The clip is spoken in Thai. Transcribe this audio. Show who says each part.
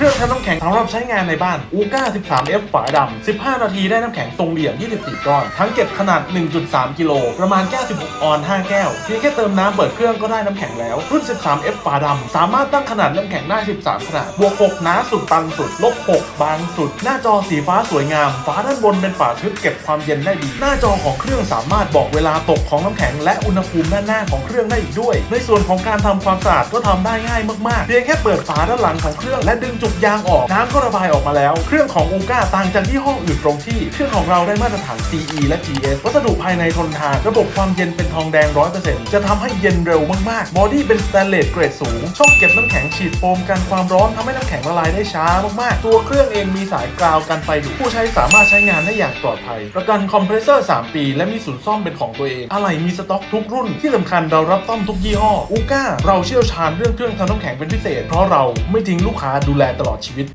Speaker 1: เครื่องทำน้ำแข็งสำหรับใช้งานในบ้านอูก้า 13F ฝาดำ 15 นาทีได้น้ำแข็งทรงเหลี่ยม 24 ก้อน ทั้งเก็บขนาด 1.3 กิโล ประมาณ 96 ออน 5 แก้ว เพียงแค่เติมน้ำเปิดเครื่องก็ได้น้ำแข็งแล้ว รุ่น 13F ฝาดำ สามารถตั้งขนาดน้ำแข็งได้ 13 ขนาด บวก 6 หนาสุดตันสุด ลบ 6 บางสุด หน้าจอสีฟ้าสวยงาม ฝาด้านบนเป็นฝาทึบเก็บความเย็นได้ดี หน้าจอของเครื่องสามารถบอกเวลาตกของน้ำแข็ง และอุณหภูมิด้านหน้าของเครื่องได้อีกด้วย ในส่วนของการทำความสะอาดก็ทำได้ง่ายมากๆ เพียงแค่เปิดฝาด้านหลังของเครื่องและดึงจุกยางออกน้ำก็ระบายออกมาแล้ว เครื่องของอูก้าต่างจากยี่ห้องอื่นตรงที่ เครื่องของเราได้มาตรฐาน CE และ GS วัสดุภายในทนทาน ระบบความเย็นเป็นทองแดง 100%จะทำให้เย็นเร็วมากๆ บอดี้เป็นสแตนเลสเกรดสูง ช่องเก็บน้ำแข็งฉีดโฟมกันความร้อนทำให้น้ำแข็งละลายได้ช้ามากๆ ตัวเครื่องเองมีสายกราวกันไฟดูดผู้ใช้สามารถใช้งานได้อย่างปลอดภัย ประกันคอมเพรสเซอร์ 3 ปี และมีศูนย์ซ่อมเป็นของตัวเองอะไหล่มีสต็อกทุกรุ่นที่สำคัญเรารับซ่อมทุกยี่ห้ออูก้าเราเชี่ยวชาญเรื่องเครื่องทำน้ำแข็งเป็นพิเศษ เพราะเราไม่ทิ้งลูกค้าดูแลตลอดชีวิต